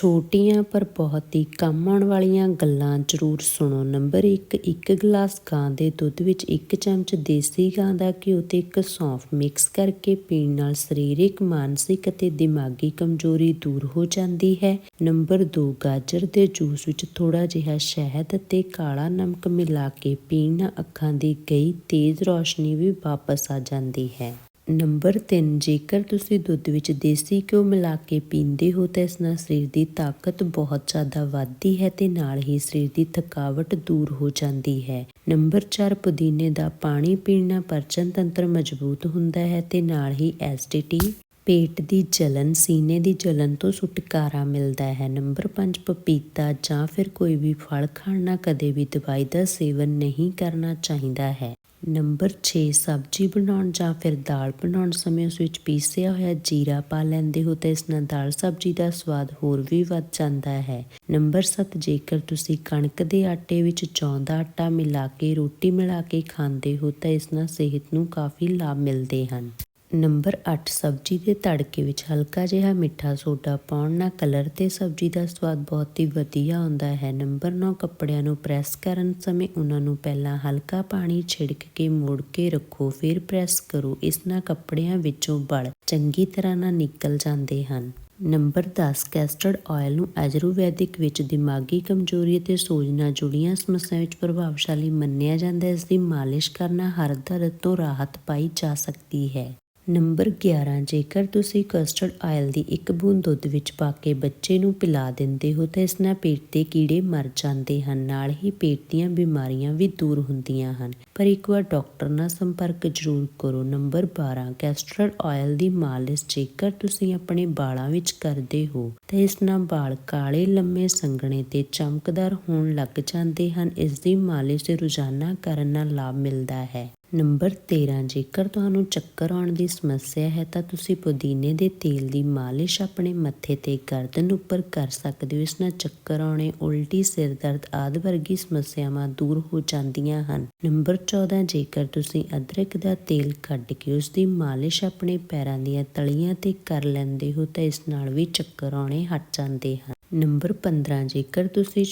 ਛੋਟੀਆਂ ਪਰ ਬਹੁਤ ਹੀ ਕੰਮ ਆਉਣ ਵਾਲੀਆਂ ਗੱਲਾਂ ਜ਼ਰੂਰ ਸੁਣੋ। ਨੰਬਰ 1 ਇੱਕ ਗਲਾਸ ਗਾਂ ਦੇ ਦੁੱਧ ਵਿੱਚ ਇੱਕ ਚਮਚ ਦੇਸੀ ਗਾਂ ਦਾ ਘਿਓ ਤੇ ਇੱਕ ਸੌਂਫ ਮਿਕਸ ਕਰਕੇ ਪੀਣ ਨਾਲ ਸਰੀਰਕ, ਮਾਨਸਿਕ ਅਤੇ ਦਿਮਾਗੀ ਕਮਜ਼ੋਰੀ ਦੂਰ ਹੋ ਜਾਂਦੀ ਹੈ। ਨੰਬਰ 2 ਗਾਜਰ ਦੇ ਜੂਸ ਵਿੱਚ ਥੋੜਾ ਜਿਹਾ ਸ਼ਹਿਦ ਅਤੇ ਕਾਲਾ ਨਮਕ ਮਿਲਾ ਕੇ ਪੀਣ ਨਾਲ ਅੱਖਾਂ ਦੀ ਗਈ ਤੇਜ਼ ਰੌਸ਼ਨੀ ਵੀ ਵਾਪਸ ਆ ਜਾਂਦੀ ਹੈ। ਨੰਬਰ 3 ਜੇਕਰ ਤੁਸੀਂ ਦੁੱਧ ਵਿੱਚ ਦੇਸੀ ਘਿਓ ਮਿਲਾ ਕੇ ਪੀਂਦੇ ਹੋ, ਤਾਂ ਇਸ ਨਾਲ ਸਰੀਰ ਦੀ ਤਾਕਤ ਬਹੁਤ ਜ਼ਿਆਦਾ ਵੱਧਦੀ ਹੈ ਤੇ ਨਾਲ ਹੀ ਸਰੀਰ ਦੀ ਥਕਾਵਟ ਦੂਰ ਹੋ ਜਾਂਦੀ ਹੈ। ਨੰਬਰ 4 ਪੁਦੀਨੇ ਦਾ ਪਾਣੀ ਪੀਣ ਨਾਲ ਪਾਚਨ ਤੰਤਰ ਮਜ਼ਬੂਤ ਹੁੰਦਾ ਹੈ ਤੇ ਨਾਲ ਹੀ ਐਸਿਡਿਟੀ ਪੇਟ ਦੀ ਜਲਨ, ਸੀਨੇ ਦੀ ਜਲਨ ਤੋਂ ਛੁਟਕਾਰਾ ਮਿਲਦਾ ਹੈ। ਨੰਬਰ 5 ਪਪੀਤਾ ਜਾਂ ਫਿਰ ਕੋਈ ਵੀ ਫਲ ਖਾਣ ਨਾਲ ਕਦੇ ਵੀ ਦਵਾਈ ਦਾ ਸੇਵਨ ਨਹੀਂ ਕਰਨਾ ਚਾਹੀਦਾ ਹੈ। ਨੰਬਰ 6 ਸਬਜ਼ੀ ਬਣਾਉਣ ਜਾਂ ਫਿਰ ਦਾਲ ਬਣਾਉਣ ਸਮੇਂ ਉਸ ਵਿੱਚ ਪੀਸਿਆ ਹੋਇਆ ਜੀਰਾ ਪਾ ਲੈਂਦੇ ਹੋ ਤਾਂ ਇਸ ਨਾਲ ਦਾਲ ਸਬਜ਼ੀ ਦਾ ਸਵਾਦ ਹੋਰ ਵੀ ਵੱਧ ਜਾਂਦਾ ਹੈ। ਨੰਬਰ 7 ਜੇਕਰ ਤੁਸੀਂ ਕਣਕ ਦੇ ਆਟੇ ਵਿੱਚ ਜੌਂ ਦਾ ਆਟਾ ਮਿਲਾ ਕੇ, ਰੋਟੀ ਮਿਲਾ ਕੇ ਖਾਂਦੇ ਹੋ ਤਾਂ ਇਸ ਨਾਲ ਸਿਹਤ ਨੂੰ ਕਾਫੀ ਲਾਭ ਮਿਲਦੇ ਹਨ। ਨੰਬਰ 8 ਸਬਜ਼ੀ ਦੇ ਤੜਕੇ ਵਿੱਚ ਹਲਕਾ ਜਿਹਾ ਮਿੱਠਾ ਸੋਡਾ ਪਾਉਣ ਨਾਲ ਕਲਰ ਤੇ ਸਬਜ਼ੀ ਦਾ ਸਵਾਦ ਬਹੁਤ ਹੀ ਵਧੀਆ ਆਉਂਦਾ ਹੈ। ਨੰਬਰ 9 ਕੱਪੜਿਆਂ ਨੂੰ ਪ੍ਰੈਸ ਕਰਨ ਸਮੇਂ ਉਹਨਾਂ ਨੂੰ ਪਹਿਲਾਂ ਹਲਕਾ ਪਾਣੀ ਛਿੜਕ ਕੇ ਮੋੜ ਕੇ ਰੱਖੋ, ਫਿਰ ਪ੍ਰੈਸ ਕਰੋ। ਇਸ ਨਾਲ ਕੱਪੜਿਆਂ ਵਿੱਚੋਂ ਬਲ ਚੰਗੀ ਤਰ੍ਹਾਂ ਨਾਲ ਨਿਕਲ ਜਾਂਦੇ ਹਨ। ਨੰਬਰ 10 ਕੈਸਟਰਡ ਆਇਲ ਨੂੰ ਆਯੁਰਵੈਦਿਕ ਵਿੱਚ ਦਿਮਾਗੀ ਕਮਜ਼ੋਰੀ ਅਤੇ ਸੋਜ ਨਾਲ ਜੁੜੀਆਂ ਸਮੱਸਿਆਵਾਂ ਵਿੱਚ ਪ੍ਰਭਾਵਸ਼ਾਲੀ ਮੰਨਿਆ ਜਾਂਦਾ ਹੈ। ਇਸ ਦੀ ਮਾਲਿਸ਼ ਕਰਨਾ ਹਰ ਦਰਦ ਤੋਂ ਰਾਹਤ ਪਾਈ ਜਾ ਸਕਦੀ ਹੈ। ਨੰਬਰ 11 ਜੇਕਰ ਤੁਸੀਂ ਕਸਟਰਡ ਆਇਲ ਦੀ ਇੱਕ ਬੂੰਦ ਦੁੱਧ ਵਿੱਚ ਪਾ ਕੇ ਬੱਚੇ ਨੂੰ ਪਿਲਾ ਦਿੰਦੇ ਹੋ, ਤਾਂ ਇਸ ਨਾਲ ਪੇਟ ਦੇ ਕੀੜੇ ਮਰ ਜਾਂਦੇ ਹਨ। ਨਾਲ ਹੀ ਪੇਟ ਦੀਆਂ ਬਿਮਾਰੀਆਂ ਵੀ ਦੂਰ ਹੁੰਦੀਆਂ ਹਨ। ਪਰ ਇੱਕ ਵਾਰ ਡਾਕਟਰ ਨਾਲ ਸੰਪਰਕ ਜ਼ਰੂਰ ਕਰੋ। ਨੰਬਰ 12 ਕੈਸਟਰਡ ਆਇਲ ਦੀ ਮਾਲਿਸ਼, ਜੇਕਰ ਤੁਸੀਂ ਆਪਣੇ ਵਾਲਾਂ ਵਿੱਚ ਕਰਦੇ ਹੋ, ਤਾਂ ਇਸ ਨਾਲ ਵਾਲ ਕਾਲੇ, ਲੰਮੇ, ਸੰਘਣੇ ਤੇ ਚਮਕਦਾਰ ਹੋਣ ਲੱਗ ਜਾਂਦੇ ਹਨ। ਇਸ ਦੀ ਮਾਲਿਸ਼ ਰੋਜ਼ਾਨਾ ਕਰਨ ਨਾਲ ਲਾਭ ਮਿਲਦਾ ਹੈ। ਨੰਬਰ 13 ਜੇਕਰ ਤੁਹਾਨੂੰ ਚੱਕਰ ਆਉਣ ਦੀ ਸਮੱਸਿਆ ਹੈ, ਤਾਂ ਤੁਸੀਂ ਪੁਦੀਨੇ ਦੇ ਤੇਲ ਦੀ ਮਾਲਿਸ਼ ਆਪਣੇ ਮੱਥੇ ਤੇ ਗਰਦਨ ਉੱਪਰ ਕਰ ਸਕਦੇ ਹੋ। ਇਸ ਨਾਲ ਚੱਕਰ ਆਉਣੇ, ਉਲਟੀ ਸਿਰ ਦਰਦ ਆਦਿ ਵਰਗੀ ਸਮੱਸਿਆਵਾਂ ਦੂਰ ਹੋ ਜਾਂਦੀਆਂ ਹਨ। ਨੰਬਰ 14 ਜੇਕਰ ਤੁਸੀਂ ਅਦਰਕ ਦਾ ਤੇਲ ਕੱਢ ਕੇ ਉਸ ਦੀ ਮਾਲਿਸ਼ ਆਪਣੇ ਪੈਰਾਂ ਦੀਆਂ ਤਲੀਆਂ ਤੇ ਕਰ ਲੈਂਦੇ ਹੋ, ਤਾਂ ਇਸ ਨਾਲ ਵੀ ਚੱਕਰ ਆਉਣੇ ਹਟ ਜਾਂਦੇ ਹਨ। ਨੰਬਰ 15 ਜੇਕਰ ਤੁਸੀਂ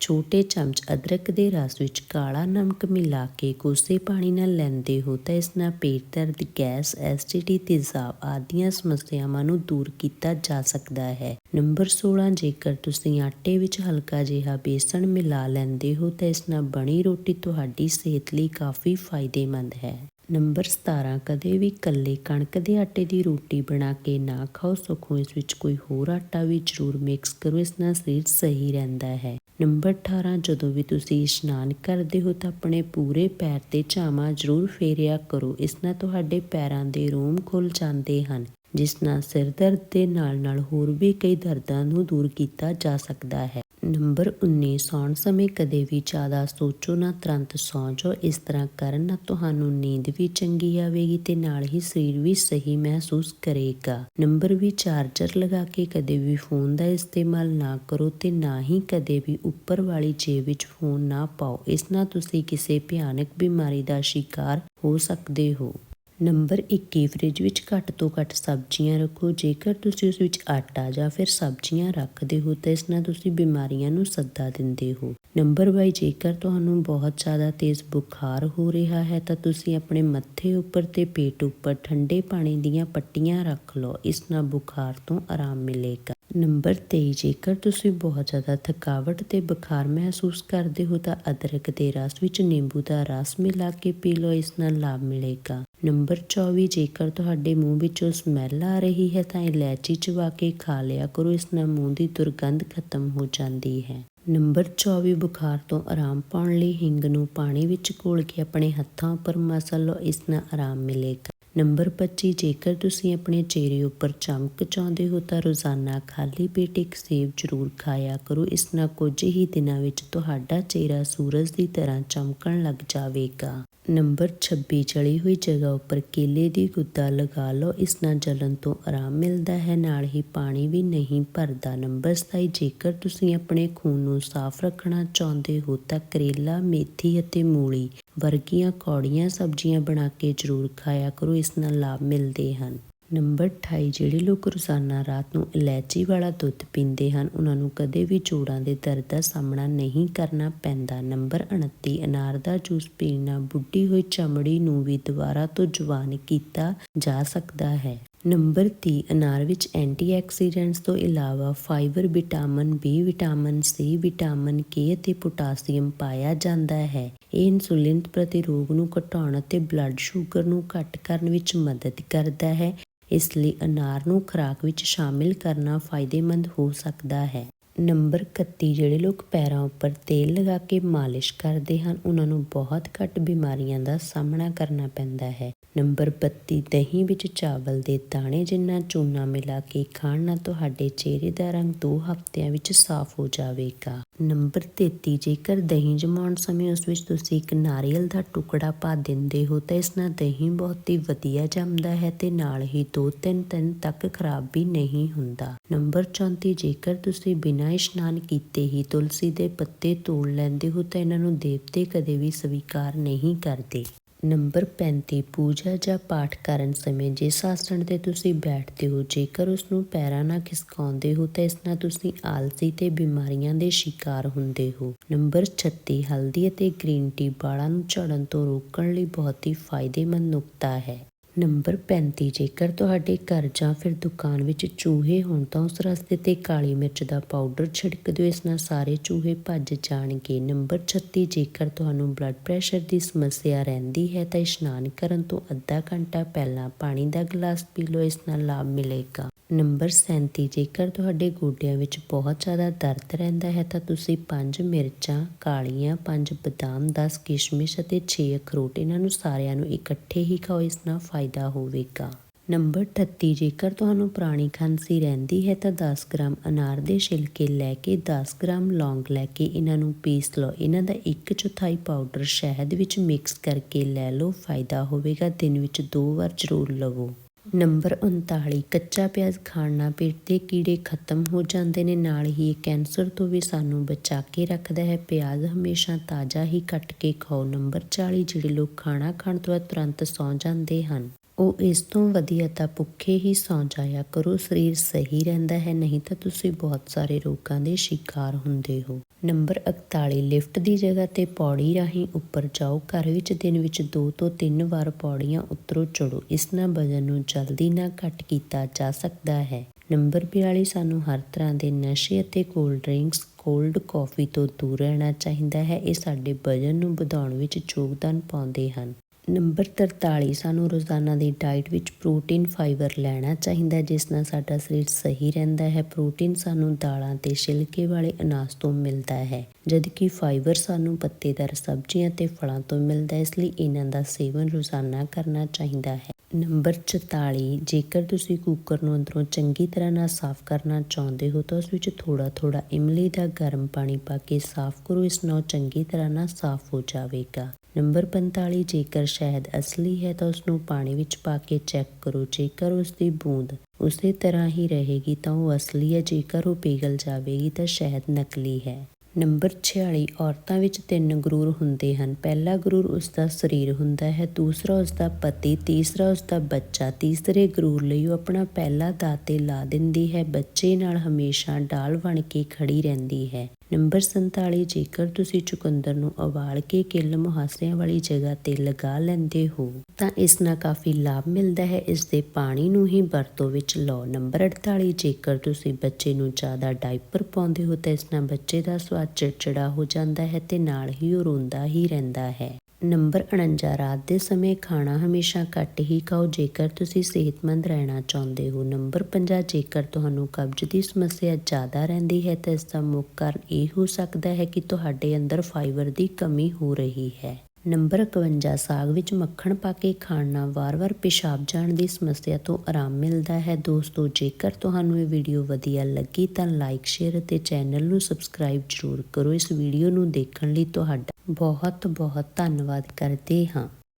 ਛੋਟੇ ਚਮਚ ਅਦਰਕ ਦੇ ਰਸ ਵਿੱਚ ਕਾਲਾ ਨਮਕ ਮਿਲਾ ਕੇ ਕੋਸੇ ਪਾਣੀ ਨਾਲ ਲੈਂਦੇ ਹੋ, ਤਾਂ ਇਸ ਨਾਲ ਪੇਟ ਦਰਦ, ਗੈਸ, ਐਸਿਡਿਟੀ, ਤੇਜ਼ਾਬ ਆਦੀਆਂ ਸਮੱਸਿਆਵਾਂ ਨੂੰ ਦੂਰ ਕੀਤਾ ਜਾ ਸਕਦਾ ਹੈ। ਨੰਬਰ 16 ਜੇਕਰ ਤੁਸੀਂ ਆਟੇ ਵਿੱਚ ਹਲਕਾ ਜਿਹਾ ਬੇਸਣ ਮਿਲਾ ਲੈਂਦੇ ਹੋ, ਤਾਂ ਇਸ ਨਾਲ ਬਣੀ ਰੋਟੀ ਤੁਹਾਡੀ ਸਿਹਤ ਲਈ ਕਾਫੀ ਫਾਇਦੇਮੰਦ ਹੈ। ਨੰਬਰ 17 ਕਦੇ ਵੀ ਕੱਲੇ ਕਣਕ ਦੇ ਆਟੇ ਦੀ ਰੋਟੀ ਬਣਾ ਕੇ ਨਾ ਖਾਓ, ਸਗੋਂ ਇਸ ਵਿੱਚ ਕੋਈ ਹੋਰ ਆਟਾ ਵੀ ਜ਼ਰੂਰ ਮਿਕਸ ਕਰੋ, ਇਸ ਨਾਲ ਸਰੀਰ ਸਹੀ ਰਹਿੰਦਾ ਹੈ। ਨੰਬਰ 18 ਜਦੋਂ ਵੀ ਤੁਸੀਂ ਇਸ਼ਨਾਨ ਕਰਦੇ ਹੋ ਤਾਂ ਆਪਣੇ ਪੂਰੇ ਪੈਰ ਤੇ ਝਾਮਾ ਜ਼ਰੂਰ ਫੇਰਿਆ ਕਰੋ, ਇਸ ਨਾਲ ਤੁਹਾਡੇ ਪੈਰਾਂ ਦੇ ਰੋਮ ਖੁੱਲ ਜਾਂਦੇ ਹਨ, ਜਿਸ ਨਾਲ ਸਿਰ ਦਰਦ ਦੇ ਨਾਲ ਨਾਲ ਹੋਰ ਵੀ ਕਈ ਦਰਦਾਂ ਨੂੰ ਦੂਰ ਕੀਤਾ ਜਾ ਸਕਦਾ ਹੈ। ਨੰਬਰ 19 ਸੌਣ ਸਮੇਂ ਕਦੇ ਵੀ ਜ਼ਿਆਦਾ ਸੋਚੋ ਨਾ, ਤੁਰੰਤ ਸੌਂ ਜਾਓ ਇਸ ਤਰ੍ਹਾਂ ਕਰਨ ਨਾਲ ਤੁਹਾਨੂੰ ਨੀਂਦ ਵੀ ਚੰਗੀ ਆਵੇਗੀ ਤੇ ਨਾਲ ਹੀ ਸਰੀਰ ਵੀ ਸਹੀ ਮਹਿਸੂਸ ਕਰੇਗਾ। ਨੰਬਰ ਵੀ ਚਾਰਜਰ ਲਗਾ ਕੇ ਕਦੇ ਵੀ ਫੋਨ ਦਾ ਇਸਤੇਮਾਲ ਨਾ ਕਰੋ ਤੇ ਨਾ ਹੀ ਕਦੇ ਵੀ ਉੱਪਰ ਵਾਲੀ ਜੇਬ ਵਿੱਚ ਫੋਨ ਨਾ ਪਾਓ। ਇਸ ਨਾਲ ਤੁਸੀਂ ਕਿਸੇ ਭਿਆਨਕ ਬਿਮਾਰੀ ਦਾ ਸ਼ਿਕਾਰ ਹੋ ਸਕਦੇ ਹੋ। ਨੰਬਰ 21 ਫ੍ਰਿਜ ਵਿੱਚ ਘੱਟ ਤੋਂ ਘੱਟ ਸਬਜ਼ੀਆਂ ਰੱਖੋ। ਜੇਕਰ ਤੁਸੀਂ ਉਸ ਵਿੱਚ ਆਟਾ ਜਾਂ ਫਿਰ ਸਬਜ਼ੀਆਂ ਰੱਖਦੇ ਹੋ, ਤਾਂ ਇਸ ਨਾਲ ਤੁਸੀਂ ਬਿਮਾਰੀਆਂ ਨੂੰ ਸੱਦਾ ਦਿੰਦੇ ਹੋ। ਨੰਬਰ 22 ਜੇਕਰ ਤੁਹਾਨੂੰ ਬਹੁਤ ਜ਼ਿਆਦਾ ਤੇਜ਼ ਬੁਖਾਰ ਹੋ ਰਿਹਾ ਹੈ, ਤਾਂ ਤੁਸੀਂ ਆਪਣੇ ਮੱਥੇ ਉੱਪਰ ਤੇ ਪੇਟ ਉੱਪਰ ਠੰਡੇ ਪਾਣੀ ਦੀਆਂ ਪੱਟੀਆਂ ਰੱਖ ਲਓ। ਇਸ ਨਾਲ ਬੁਖਾਰ ਤੋਂ ਆਰਾਮ ਮਿਲੇਗਾ। ਨੰਬਰ 23 ਜੇਕਰ ਤੁਸੀਂ ਬਹੁਤ ਜ਼ਿਆਦਾ ਥਕਾਵਟ ਤੇ ਬੁਖਾਰ ਮਹਿਸੂਸ ਕਰਦੇ ਹੋ, ਤਾਂ ਅਦਰਕ ਦੇ ਰਸ ਵਿੱਚ ਨਿੰਬੂ ਦਾ ਰਸ ਮਿਲਾ ਕੇ ਪੀ ਲਓ। ਇਸ ਨਾਲ ਲਾਭ ਮਿਲੇਗਾ। ਨੰਬਰ 24 ਜੇਕਰ ਤੁਹਾਡੇ ਮੂੰਹ ਵਿੱਚੋਂ ਸਮੈਲ ਆ ਰਹੀ ਹੈ, ਤਾਂ ਇਲਾਇਚੀ ਚਵਾ ਕੇ ਖਾ ਲਿਆ ਕਰੋ। ਇਸ ਨਾਲ ਮੂੰਹ ਦੀ ਦੁਰਗੰਧ ਖਤਮ ਹੋ ਜਾਂਦੀ ਹੈ। ਨੰਬਰ 24 ਬੁਖਾਰ ਤੋਂ ਆਰਾਮ ਪਾਉਣ ਲਈ ਹਿੰਗ ਨੂੰ ਪਾਣੀ ਵਿੱਚ ਘੋਲ ਕੇ ਆਪਣੇ ਹੱਥਾਂ ਉੱਪਰ ਮਸਲ ਲਓ। ਇਸ ਨਾਲ ਆਰਾਮ ਮਿਲੇਗਾ। ਨੰਬਰ 25 ਜੇਕਰ ਤੁਸੀਂ ਆਪਣੇ ਚਿਹਰੇ ਉੱਪਰ ਚਮਕ ਚਾਹੁੰਦੇ ਹੋ ਤਾਂ ਰੋਜ਼ਾਨਾ ਖਾਲੀ ਪੇਟ ਇੱਕ ਸੇਬ ਜ਼ਰੂਰ ਖਾਇਆ ਕਰੋ। ਇਸ ਨਾਲ ਕੁਝ ਹੀ ਦਿਨਾਂ ਵਿੱਚ ਤੁਹਾਡਾ ਚਿਹਰਾ ਸੂਰਜ ਦੀ ਤਰ੍ਹਾਂ ਚਮਕਣ ਲੱਗ ਜਾਵੇਗਾ। ਨੰਬਰ 26 ਜਲੀ ਹੋਈ ਜਗ੍ਹਾ ਉੱਪਰ ਕੇਲੇ ਦੀ ਗੁੱਦਾ ਲਗਾ ਲਓ। ਇਸ ਨਾਲ ਜਲਨ ਤੋਂ ਆਰਾਮ ਮਿਲਦਾ ਹੈ। ਨਾਲ ਹੀ ਪਾਣੀ ਵੀ ਨਹੀਂ ਭਰਦਾ। ਨੰਬਰ 27 ਜੇਕਰ ਤੁਸੀਂ ਆਪਣੇ ਖੂਨ ਨੂੰ ਸਾਫ਼ ਰੱਖਣਾ ਚਾਹੁੰਦੇ ਹੋ ਤਾਂ ਕਰੇਲਾ, ਮੇਥੀ ਅਤੇ ਮੂਲੀ ਵਰਗੀਆਂ ਕੌੜੀਆਂ ਸਬਜ਼ੀਆਂ ਬਣਾ ਕੇ ਜ਼ਰੂਰ ਖਾਇਆ ਕਰੋ, ਇਸ ਨਾਲ ਲਾਭ ਮਿਲਦੇ ਹਨ। ਨੰਬਰ 28 ਜਿਹੜੇ ਲੋਕ ਰੋਜ਼ਾਨਾ ਰਾਤ ਨੂੰ ਇਲਾਇਚੀ ਵਾਲਾ ਦੁੱਧ ਪੀਂਦੇ ਹਨ, ਉਹਨਾਂ ਨੂੰ ਕਦੇ ਵੀ ਜੋੜਾਂ ਦੇ ਦਰਦ ਦਾ ਸਾਹਮਣਾ ਨਹੀਂ ਕਰਨਾ ਪੈਂਦਾ। ਨੰਬਰ 29 ਅਨਾਰ ਦਾ ਜੂਸ ਪੀਣਾ ਬੁੱਢੀ ਹੋਈ ਚਮੜੀ ਨੂੰ ਵੀ ਦੁਬਾਰਾ ਤੋਂ ਜਵਾਨ ਕੀਤਾ ਜਾ ਸਕਦਾ ਹੈ। ਨੰਬਰ 30 ਅਨਾਰ ਵਿੱਚ ਐਂਟੀਆਕਸੀਡੈਂਟਸ ਤੋਂ ਇਲਾਵਾ fibre, vitamin B, vitamin C, vitamin K ਅਤੇ ਪੋਟਾਸੀਅਮ ਪਾਇਆ ਜਾਂਦਾ ਹੈ। ਇਹ ਇਨਸੂਲਿਨ ਪ੍ਰਤੀਰੋਧ ਨੂੰ ਘਟਾਉਣ ਅਤੇ ਬਲੱਡ ਸ਼ੂਗਰ ਨੂੰ ਘੱਟ ਕਰਨ ਵਿੱਚ ਮਦਦ ਕਰਦਾ ਹੈ। ਇਸ ਲਈ ਅਨਾਰ ਨੂੰ ਖੁਰਾਕ ਵਿੱਚ ਸ਼ਾਮਿਲ ਕਰਨਾ ਫਾਇਦੇਮੰਦ ਹੋ ਸਕਦਾ ਹੈ। ਨੰਬਰ 31 ਜਿਹੜੇ ਲੋਕ ਪੈਰਾਂ ਉੱਪਰ ਤੇਲ ਲਗਾ ਕੇ ਮਾਲਿਸ਼ ਕਰਦੇ ਹਨ, ਉਹਨਾਂ ਨੂੰ ਬਹੁਤ ਘੱਟ ਬਿਮਾਰੀਆਂ ਦਾ ਸਾਹਮਣਾ ਕਰਨਾ ਪੈਂਦਾ ਹੈ। ਨੰਬਰ 32 ਦਹੀਂ ਵਿੱਚ ਚਾਵਲ ਦੇ ਦਾਣੇ ਜਿੰਨਾ ਚੂਨਾ ਮਿਲਾ ਕੇ ਖਾਣ ਨਾਲ ਤੁਹਾਡੇ ਚਿਹਰੇ ਦਾ ਰੰਗ 2 ਹਫ਼ਤਿਆਂ ਵਿੱਚ ਸਾਫ਼ ਹੋ ਜਾਵੇਗਾ। ਨੰਬਰ 33 ਜੇਕਰ ਦਹੀਂ ਜਮਾਉਣ ਸਮੇਂ ਉਸ ਵਿੱਚ ਤੁਸੀਂ ਇੱਕ ਨਾਰੀਅਲ ਦਾ ਟੁਕੜਾ ਪਾ ਦਿੰਦੇ ਹੋ ਤਾਂ ਇਸ ਨਾਲ ਦਹੀਂ ਬਹੁਤ ਹੀ ਵਧੀਆ ਜੰਮਦਾ ਹੈ ਤੇ ਨਾਲ ਹੀ 2-3 ਦਿਨ ਤੱਕ ਖਰਾਬ ਵੀ ਨਹੀਂ ਹੁੰਦਾ। ਨੰਬਰ 34 ਜੇਕਰ ਤੁਸੀਂ ਬਿਨਾਂ ਇਸ਼ਨਾਨ ਕੀਤੇ ਹੀ ਤੁਲਸੀ ਦੇ ਪੱਤੇ ਤੋੜ ਲੈਂਦੇ ਹੋ ਤਾਂ ਇਹਨਾਂ ਨੂੰ ਦੇਵਤੇ ਕਦੇ ਵੀ ਸਵੀਕਾਰ ਨਹੀਂ ਕਰਦੇ। ਨੰਬਰ 35 ਪੂਜਾ ਜਾਂ ਪਾਠ ਕਰਨ ਸਮੇਂ ਜਿਸ ਆਸਣ ਤੇ ਤੁਸੀਂ ਬੈਠਦੇ ਹੋ, ਜੇਕਰ ਉਸ ਨੂੰ ਪੈਰਾਂ ਨਾਲ ਖਿਸਕਾਉਂਦੇ ਹੋ, ਤਾਂ ਇਸ ਨਾਲ ਤੁਸੀਂ ਆਲਸੀ ਤੇ ਬਿਮਾਰੀਆਂ ਦੇ ਸ਼ਿਕਾਰ ਹੁੰਦੇ ਹੋ। ਨੰਬਰ 36 ਹਲਦੀ ਅਤੇ ਗ੍ਰੀਨ ਟੀ ਵਾਲਾਂ ਨੂੰ ਝੜਨ ਤੋਂ ਰੋਕਣ ਲਈ ਬਹੁਤ ਹੀ ਫਾਇਦੇਮੰਦ ਨੁਕਤਾ ਹੈ। ਨੰਬਰ 35 ਜੇਕਰ ਤੁਹਾਡੇ ਘਰ ਜਾਂ ਫਿਰ ਦੁਕਾਨ ਵਿੱਚ ਚੂਹੇ ਹੋਣ ਤਾਂ ਉਸ ਰਸਤੇ ਤੇ ਕਾਲੀ ਮਿਰਚ ਦਾ ਪਾਊਡਰ ਛਿੜਕ ਦਿਓ। ਇਸ ਨਾਲ ਸਾਰੇ ਚੂਹੇ ਭੱਜ ਜਾਣਗੇ। ਨੰਬਰ 36 ਜੇਕਰ ਤੁਹਾਨੂੰ ਬਲੱਡ ਪ੍ਰੈਸ਼ਰ ਦੀ ਸਮੱਸਿਆ ਰਹਿੰਦੀ ਹੈ ਤਾਂ ਇਸ਼ਨਾਨ ਕਰਨ ਤੋਂ ਅੱਧਾ ਘੰਟਾ ਪਹਿਲਾਂ ਪਾਣੀ ਦਾ ਗਲਾਸ ਪੀ ਲਓ। ਇਸ ਨਾਲ ਲਾਭ ਮਿਲੇਗਾ। ਨੰਬਰ 37 ਜੇਕਰ ਤੁਹਾਡੇ ਗੋਡਿਆਂ ਵਿੱਚ ਬਹੁਤ ਜ਼ਿਆਦਾ ਦਰਦ ਰਹਿੰਦਾ ਹੈ ਤਾਂ ਤੁਸੀਂ 5 ਮਿਰਚਾਂ, ਕਾਲੀਆਂ 5 ਬਦਾਮ 10 ਕਿਸ਼ਮਿਸ਼ ਅਤੇ 6 ਅਖਰੋਟ ਇਹਨਾਂ ਨੂੰ ਸਾਰਿਆਂ ਨੂੰ ਇਕੱਠੇ ਹੀ ਖਾਓ। ਇਸ ਨਾਲ ਫਾਇਦਾ ਹੋਵੇਗਾ। ਨੰਬਰ 38 ਜੇਕਰ ਤੁਹਾਨੂੰ ਪੁਰਾਣੀ ਖਾਂਸੀ ਰਹਿੰਦੀ ਹੈ ਤਾਂ 10 ਗ੍ਰਾਮ ਅਨਾਰ ਦੇ ਛਿਲਕੇ ਲੈ ਕੇ 10 ਗ੍ਰਾਮ ਲੌਂਗ ਲੈ ਕੇ ਇਹਨਾਂ ਨੂੰ ਪੀਸ ਲਓ। ਇਹਨਾਂ ਦਾ 1 ਚੌਥਾਈ ਪਾਊਡਰ ਸ਼ਹਿਦ ਵਿੱਚ ਮਿਕਸ ਕਰਕੇ ਲੈ ਲਓ। ਫਾਇਦਾ ਹੋਵੇਗਾ ਦਿਨ ਵਿੱਚ ਦੋ ਵਾਰ ਜ਼ਰੂਰ ਲਵੋ। ਨੰਬਰ 39 ਕੱਚਾ ਪਿਆਜ਼ ਖਾਣ ਨਾਲ ਪੇਟ ਦੇ ਕੀੜੇ ਖਤਮ ਹੋ ਜਾਂਦੇ ਨੇ, ਨਾਲ ਹੀ ਇਹ ਕੈਂਸਰ ਤੋਂ ਵੀ ਸਾਨੂੰ ਬਚਾ ਕੇ ਰੱਖਦਾ ਹੈ। ਪਿਆਜ਼ ਹਮੇਸ਼ਾ ਤਾਜ਼ਾ ਹੀ ਕੱਟ ਕੇ ਖਾਓ। ਨੰਬਰ 40 ਜਿਹੜੇ ਲੋਕ ਖਾਣਾ ਖਾਣ ਤੋਂ ਬਾਅਦ ਤੁਰੰਤ ਸੌਂ ਜਾਂਦੇ ਹਨ। ਉਹ ਇਸ ਤੋਂ ਵਧੀਆ ਤਾਂ ਭੁੱਖੇ ਹੀ ਸੌਂ ਜਾਇਆ ਕਰੋ, ਸਰੀਰ ਸਹੀ ਰਹਿੰਦਾ ਹੈ, ਨਹੀਂ ਤਾਂ ਤੁਸੀਂ ਬਹੁਤ ਸਾਰੇ ਰੋਗਾਂ ਦੇ ਸ਼ਿਕਾਰ ਹੁੰਦੇ ਹੋ। ਨੰਬਰ 41 ਲਿਫਟ ਦੀ ਜਗ੍ਹਾ ਤੇ ਪੌੜੀ ਰਾਹੀਂ ਉੱਪਰ ਜਾਓ, ਘਰ ਵਿੱਚ ਦਿਨ ਵਿੱਚ 2 ਤੋਂ 3 ਵਾਰ ਪੌੜੀਆਂ ਉੱਤਰੋ ਚੜੋ ਇਸ ਨਾਲ ਵਜ਼ਨ ਨੂੰ ਜਲਦੀ ਨਾ ਘਟ ਕੀਤਾ ਜਾ ਸਕਦਾ ਹੈ। ਨੰਬਰ 42 ਸਾਨੂੰ ਹਰ ਤਰ੍ਹਾਂ ਦੇ ਨਸ਼ੇ ਅਤੇ ਕੋਲਡ ਡਰਿੰਕਸ, ਕੋਲਡ ਕਾਫੀ ਤੋਂ ਦੂਰ ਰਹਿਣਾ ਚਾਹੀਦਾ ਹੈ। ਇਹ ਸਾਡੇ ਵਜ਼ਨ ਨੂੰ ਵਧਾਉਣ ਵਿੱਚ ਯੋਗਦਾਨ ਪਾਉਂਦੇ ਹਨ। ਨੰਬਰ 43 ਸਾਨੂੰ ਰੋਜ਼ਾਨਾ ਦੀ ਡਾਈਟ ਵਿੱਚ ਪ੍ਰੋਟੀਨ ਫਾਈਬਰ ਲੈਣਾ ਚਾਹੀਦਾ ਜਿਸ ਨਾਲ ਸਾਡਾ ਸਰੀਰ ਸਹੀ ਰਹਿੰਦਾ ਹੈ। ਪ੍ਰੋਟੀਨ ਸਾਨੂੰ ਦਾਲਾਂ ਤੇ ਛਿਲਕੇ ਵਾਲੇ ਅਨਾਜ ਤੋਂ ਮਿਲਦਾ ਹੈ, ਜਦਕਿ ਫਾਈਬਰ ਸਾਨੂੰ ਪੱਤੇਦਾਰ ਸਬਜ਼ੀਆਂ ਤੇ ਫਲਾਂ ਤੋਂ ਮਿਲਦਾ ਹੈ, ਇਸ ਲਈ ਇਹਨਾਂ ਦਾ ਸੇਵਨ ਰੋਜ਼ਾਨਾ ਕਰਨਾ ਚਾਹੀਦਾ ਹੈ। ਨੰਬਰ 44 ਜੇਕਰ ਤੁਸੀਂ ਕੁੱਕਰ ਨੂੰ ਅੰਦਰੋਂ ਚੰਗੀ ਤਰ੍ਹਾਂ ਨਾਲ ਸਾਫ਼ ਕਰਨਾ ਚਾਹੁੰਦੇ ਹੋ, ਤਾਂ ਉਸ ਵਿੱਚ ਥੋੜਾ ਥੋੜਾ ਇਮਲੀ ਦਾ ਗਰਮ ਪਾਣੀ ਪਾ ਕੇ ਸਾਫ਼ ਕਰੋ, ਇਸ ਨਾਲ ਚੰਗੀ ਤਰ੍ਹਾਂ ਨਾਲ ਸਾਫ਼ ਹੋ ਜਾਵੇਗਾ। ਨੰਬਰ 45 ਜੇਕਰ ਸ਼ਹਿਦ ਅਸਲੀ ਹੈ, ਤਾਂ ਉਸ ਨੂੰ ਪਾਣੀ ਵਿੱਚ ਪਾ ਕੇ ਚੈੱਕ ਕਰੋ, ਜੇਕਰ ਉਸ ਦੀ ਬੂੰਦ ਉਸੇ ਤਰ੍ਹਾਂ ਹੀ ਰਹੇਗੀ, ਤਾਂ ਉਹ ਅਸਲੀ ਹੈ, ਜੇਕਰ ਉਹ ਪਿਘਲ ਜਾਵੇਗੀ, ਤਾਂ ਸ਼ਹਿਦ ਨਕਲੀ ਹੈ। ਨੰਬਰ 46 ਔਰਤਾਂ ਵਿੱਚ ਤਿੰਨ ਗਰੂਰ ਹੁੰਦੇ ਹਨ। ਪਹਿਲਾ ਗਰੂਰ ਉਸ ਦਾ ਸਰੀਰ ਹੁੰਦਾ ਹੈ, ਦੂਸਰਾ ਉਸ ਦਾ ਪਤੀ, ਤੀਸਰਾ ਉਸ ਦਾ ਬੱਚਾ, ਤੀਸਰੇ ਗਰੂਰ ਲਈ ਉਹ ਆਪਣਾ ਪਹਿਲਾ ਦਾਤੇ ਲਾ ਦਿੰਦੀ ਹੈ, ਬੱਚੇ ਨਾਲ ਹਮੇਸ਼ਾ ਡਾਲ ਬਣ ਕੇ ਖੜੀ ਰਹਿੰਦੀ ਹੈ। ਨੰਬਰ 47 ਜੇਕਰ ਤੁਸੀਂ ਚੁਕੰਦਰ ਨੂੰ ਉਬਾਲ ਕੇ ਕਿੱਲ ਮੁਹਾਸਰਿਆਂ ਵਾਲੀ ਜਗ੍ਹਾ ਤੇ ਲਗਾ ਲੈਂਦੇ ਹੋ, ਤਾਂ ਇਸ ਨਾਲ ਕਾਫੀ ਲਾਭ ਮਿਲਦਾ ਹੈ। ਇਸ ਦੇ ਪਾਣੀ ਨੂੰ ਹੀ ਵਰਤੋਂ ਵਿੱਚ ਲਓ। ਨੰਬਰ 48 ਜੇਕਰ ਤੁਸੀਂ ਬੱਚੇ ਨੂੰ ਜ਼ਿਆਦਾ ਡਾਈਪਰ ਪਾਉਂਦੇ ਹੋ, ਤਾਂ ਇਸ ਨਾਲ ਬੱਚੇ ਦਾ ਸਵਾਦ ਚਿੜਚਿੜਾ ਹੋ ਜਾਂਦਾ ਹੈ ਤੇ ਨਾਲ ਹੀ ਉਹ ਰੋਂਦਾ ਹੀ ਰਹਿੰਦਾ ਹੈ। ਨੰਬਰ 49 ਰਾਤ ਦੇ ਸਮੇਂ ਖਾਣਾ ਹਮੇਸ਼ਾ ਘੱਟ ਹੀ ਖਾਓ, ਜੇਕਰ ਤੁਸੀਂ ਸਿਹਤਮੰਦ ਰਹਿਣਾ ਚਾਹੁੰਦੇ ਹੋ। ਨੰਬਰ 50 ਜੇਕਰ ਤੁਹਾਨੂੰ ਕਬਜ਼ ਦੀ ਸਮੱਸਿਆ ਜ਼ਿਆਦਾ ਰਹਿੰਦੀ ਹੈ, ਤਾਂ ਇਸ ਦਾ ਮੁੱਖ ਕਾਰਨ ਇਹ ਹੋ ਸਕਦਾ ਹੈ ਕਿ ਤੁਹਾਡੇ ਅੰਦਰ ਫਾਈਬਰ ਦੀ ਕਮੀ ਹੋ ਰਹੀ ਹੈ। ਨੰਬਰ 51 ਸਾਗ ਵਿੱਚ ਮੱਖਣ ਪਾ ਕੇ ਖਾਣ ਨਾਲ ਵਾਰ-ਵਾਰ ਪਿਸ਼ਾਬ ਜਾਣ ਦੀ ਸਮੱਸਿਆ ਤੋਂ ਆਰਾਮ ਮਿਲਦਾ ਹੈ। ਦੋਸਤੋ, ਜੇਕਰ ਤੁਹਾਨੂੰ ਇਹ ਵੀਡੀਓ ਵਧੀਆ ਲੱਗੀ ਤਾਂ ਲਾਈਕ, ਸ਼ੇਅਰ ਅਤੇ ਚੈਨਲ ਨੂੰ ਸਬਸਕ੍ਰਾਈਬ ਜ਼ਰੂਰ ਕਰੋ। ਇਸ ਵੀਡੀਓ ਨੂੰ ਦੇਖਣ ਲਈ ਤੁਹਾਡਾ ਬਹੁਤ ਬਹੁਤ ਧੰਨਵਾਦ ਕਰਦੇ ਹਾਂ।